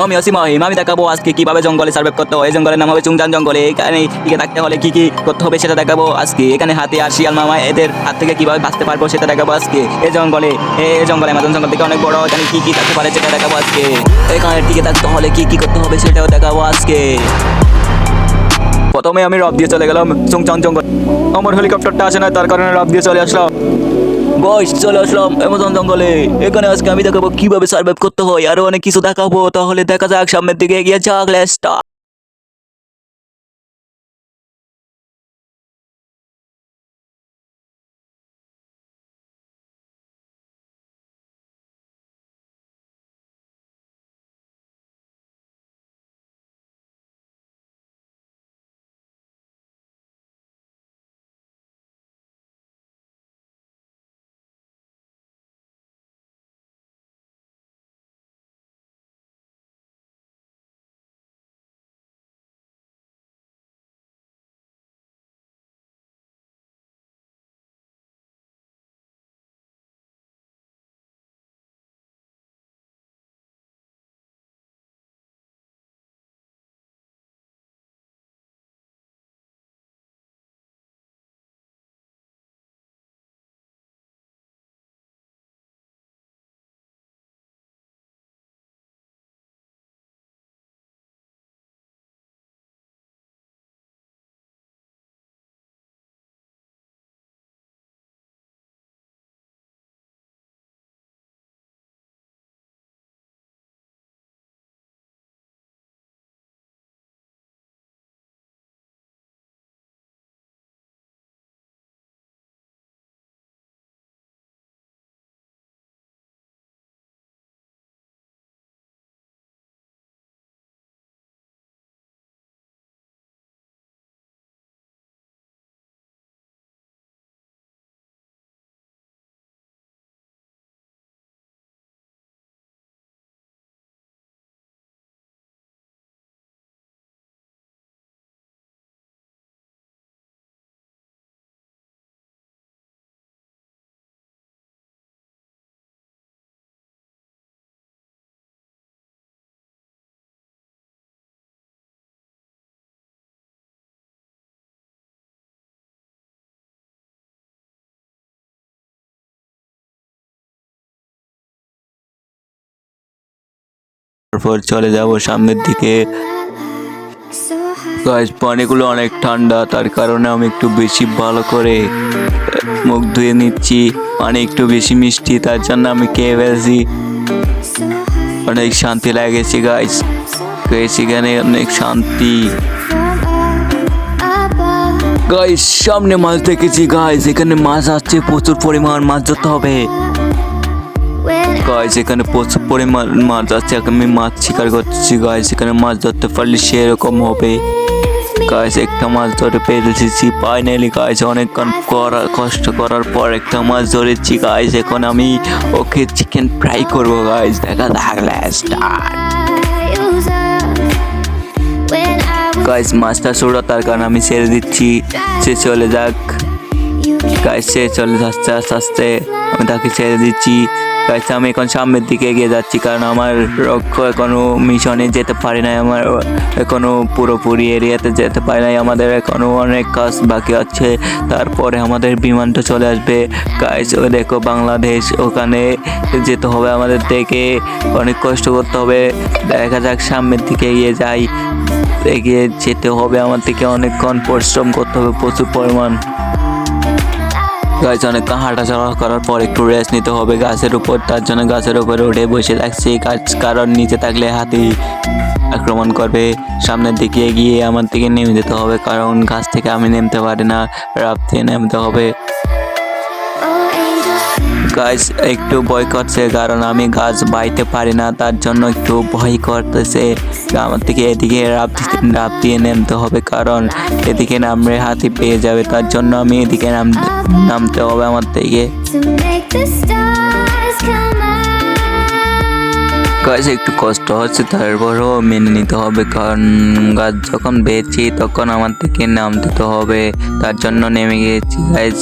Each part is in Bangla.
আমি অসীম মহিম আমি দেখাবো আজকে কীভাবে জঙ্গলে সার্ভে করতে হয়? জঙ্গলের নাম হবে চুংচান জঙ্গলে। এখানে টিকে থাকতে হলে কি কি করতে হবে সেটা দেখাবো আজকে। এখানে হাতে, আর শিয়াল, মামা, এদের হাত থেকে কীভাবে বাঁচতে পারব সেটা দেখাবো আজকে। এই জঙ্গলে এই জঙ্গলে, আমাজন জঙ্গল থেকে অনেক বড়। এখানে কি কি থাকতে পারে সেটা দেখাবো আজকে। এখানে টিকে থাকতে হলে কি কি করতে হবে সেটাও দেখাবো আজকে। প্রথমে আমি রব দিয়ে চলে গেলাম চুংচাং জঙ্গল। আমার হেলিকপ্টারটা আসে না, তার কারণে রব দিয়ে চলে আসলাম। বয়স চলে আসলাম অ্যামাজন জঙ্গলে। এখানে আজকে আমি দেখাবো কীভাবে সার্ভাইভ করতে হয়। আরও অনেক কিছু দেখাবো। তাহলে দেখা যাক সামনের দিকে এগিয়ে যাক। লেস্টা তারপর চলে যাব সামনের দিকে। গাছ পানিগুলো অনেক ঠান্ডা, তার কারণে আমি একটু বেশি ভালো করে মুখ ধুয়ে নিচ্ছি। পানি একটু বেশি মিষ্টি, তার জন্য আমি খেয়ে ফেলছি। অনেক শান্তি লাগেছে গাছ সেখানে অনেক শান্তি। গাইস সামনে মাছ দেখেছি গাইস এখানে মাছ আসছে, প্রচুর পরিমাণ মাছ ধরতে হবে। গাইস এখানে প্রচুর পরিমাণ মাছ আছে আমি মাছ শিকার করছি গাইস এখানে মাছ ধরতে পারলে সেরকম হবে। গাইস একটা মাছ ধরে পেরেছি ফাইনালি গাইস অনেকক্ষণ করা, কষ্ট করার পর একটা মাছ ধরেছি গাইস এখন আমি ওকে চিকেন ফ্রাই করব গাইস দেখা স্টার্ট গাইস মাছটা ছোড়ো, তার কারণে আমি ছেড়ে দিচ্ছি, সে চলে যাক। গাইস সে চলে যাচ্ছে আস্তে আস্তে আমি তাকে ছেড়ে দিচ্ছি। গাইস আমি এখন সামনের দিকে এগিয়ে যাচ্ছি, কারণ আমার লক্ষ্য এখনও মিশনে যেতে পারি নাই। আমার এখনও পুরোপুরি এরিয়াতে যেতে পারি নাই। আমাদের এখনও অনেক কাজ বাকি আছে। তারপরে আমাদের বিমানটা চলে আসবে। গাইস ও দেখো বাংলাদেশ, ওখানে যেতে হবে আমাদের থেকে। অনেক কষ্ট করতে হবে। দেখা যাক সামনের দিকে এগিয়ে যাই। এগিয়ে যেতে হবে আমার থেকে। অনেকক্ষণ পরিশ্রম করতে হবে প্রচুর পরিমাণ। গাছ অনেক হাঁটাচলা করার পর একটু রেস্ট নিতে হবে। গাছের উপর, তার জন্য গাছের উপরে উঠে বসে থাকছি। গাছ কারণ নিচে থাকলে হাতি আক্রমণ করবে। সামনের দিকে এগিয়ে আমার দিকে নেমে যেতে হবে, কারণ গাছ থেকে আমি নেমতে পারি না। রাত দিয়ে নামতে হবে। গাছ একটু ভয় করছে কারণ আমি গাছ বাইতে পারি না তার জন্য একটু ভয় করতেছে। আমার থেকে এদিকে রাপ দিয়ে নামতে হবে কারণ এদিকে নামলে হাতি পেয়ে যাবে তার জন্য আমি এদিকে নাম নামতে হবে আমার থেকে. গাছ একটু কষ্ট হচ্ছে তারপরও মেনে নিতে হবে কারণ গাছ যখন বেয়েছি তখন আমার থেকে নামতে তো হবে তার জন্য নেমে গিয়েছি গাছ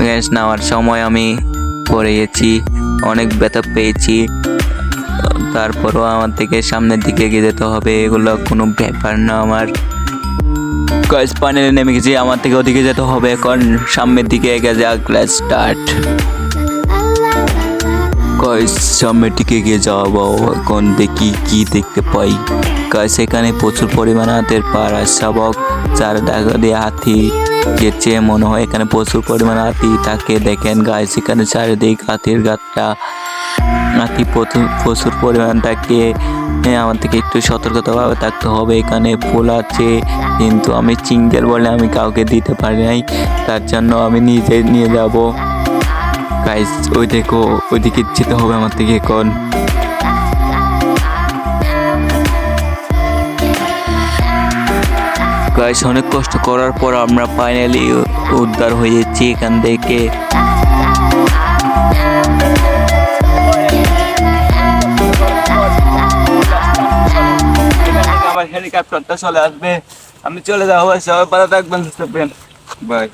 গাছ নেওয়ার সময় আমি পড়ে গেছি অনেক ব্যথা পেয়েছি। তারপরও আমার থেকে সামনের দিকে এগিয়ে যেতে হবে, এগুলো কোনো ব্যাপার না আমার। গাইস পানিতে নেমে গেছি, আমার থেকে ওদিকে যেতে হবে এখন সামনের দিকে এগিয়ে যাক স্টার্ট গাইস সামনের দিকে এগিয়ে যাব এখন দেখি কি দেখতে পাই। গাইস এখানে প্রচুর পরিমাণে হাতের পাড়া শাবক চার ডাকা দিয়ে হাতি গেছে, মনে হয় এখানে প্রচুর পরিমাণে হাতি থাকে। দেখেন গাইস এখানে চারিদিক হাতির গাতটা হাতি প্রচুর প্রচুর পরিমাণ থাকে। হ্যাঁ আমার থেকে একটু সতর্কতাভাবে থাকতে হবে। এখানে ফুল আছে, কিন্তু আমি চিঙ্গেল বলে আমি কাউকে দিতে পারি নাই। তার জন্য আমি নিজে নিয়ে যাব। গাইস ওই দেখো ওইদিকে যেতে হবে আমার থেকে এখন গাইস অনেক কষ্ট করার পর আমরা ফাইনালি উদ্ধার হয়েছি এখান থেকে। আমার হেলিকপ্টারটা চলে আসবে। আমি চলে যাব সবাই ভালো থাকবেন বাই